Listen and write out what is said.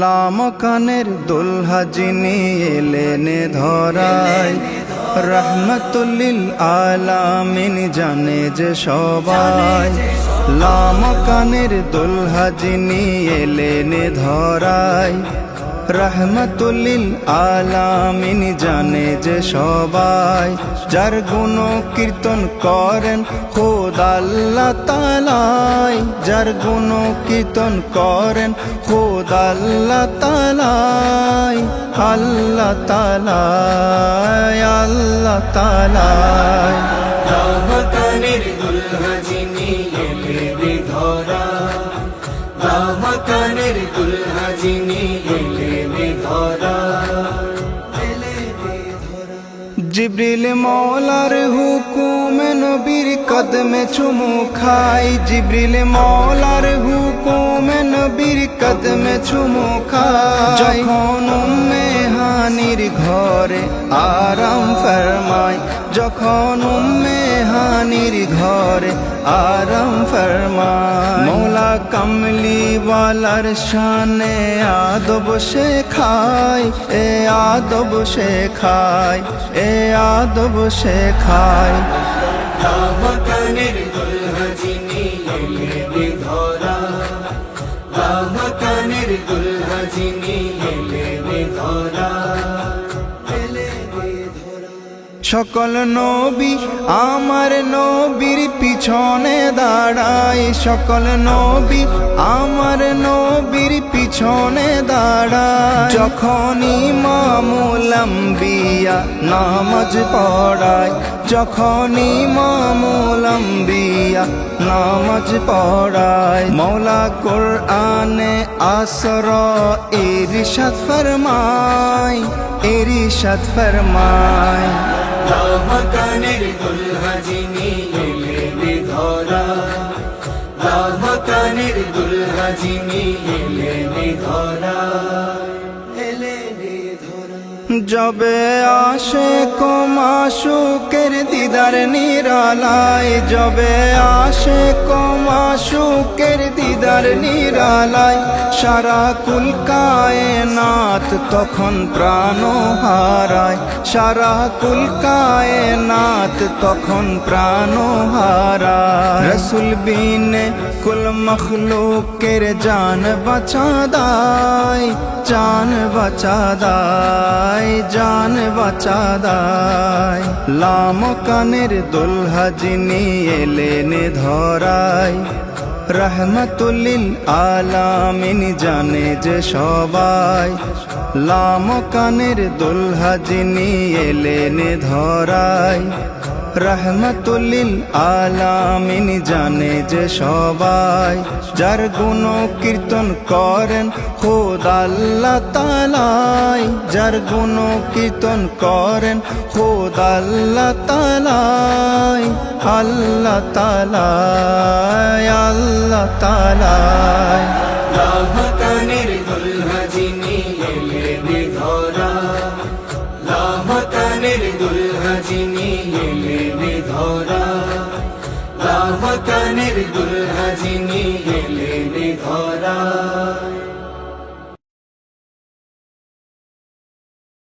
লামকানের দুলহা যিনি এলেনে ধরায়, রহমতুল্লিল আলামিন জানে যে সবাই। লামকানের দুলহা যিনি এলেনে ধরায় রহমতুল্লিল আলামিন জানে যে সবাই, যার গুণ কীর্তন করেন খোদ তালাই। যার গুণ কীর্তন করেন খোদ আল্লাহ তালাই। আল্লাহ তালাই আল্লাহ তালাই। রামকানের দুলহা দুলহা জিব্রিল মৌলার হুকুমে নবীর কদমে চুমু খাই। জিব্রিল মৌলার হুকুমে নবীর কদমে চুমু খাই। যখন হানির ঘরে আরাম ফরমাই যখন উম্মে হানির ঘরে আরাম ফরমাই মৌলা কমলি ওয়ালার শানে আদব শেখায়, এ আদব শেখায়, এ আদব শেখায়। ধরা। সকল নবী, আমার নবীর পিছনে দাঁড়ায়। সকল নবী, আমার নবীর পিছনে দাঁড়ায়। যখন ইমামুল আম্বিয়া নামাজ পড়ায় যখন ইমামুল আম্বিয়া নামাজ পড়ায়, মৌলা কোরআনে আসর ইরশাদ ফরমায় ইরশাদ ফরমায়। রামকানের দুলহা যিনি এলে ধরা রামকানের দুলহা যিনি এলে ধরা যবে আসে কমাশুকের দিদার নিরালায়, যবে আসে কমাশুকের দিদার নিরালায়, সারা কুল কায়নাত তখন প্রাণ হারায়, সারা কুল কায়নাত তখন প্রাণ হারায়। রসুল বিনে কুল মখলুকের জান বাঁচা দায়, জান বাঁচা দায়। জান বাঁচা দায় লামকানের দুলহা যিনি এলেনে ধরায় রহমতুলিল আলামিন জানে যে সবাই লামকানের দুলহা যিনি এলেনে ধরায় রহমতুল্লিল আলামিন জানে যে সবাই, যার গুণ কীর্তন করেন খোদ আল্লাহ তালাই। যার গুণ কীর্তন করেন খোদ আল্লাহ তালাই। আল্লাহ তালাই আল্লাহ তালাই। ধরা। রামকানের দুলহা যিনি এলে ধরা।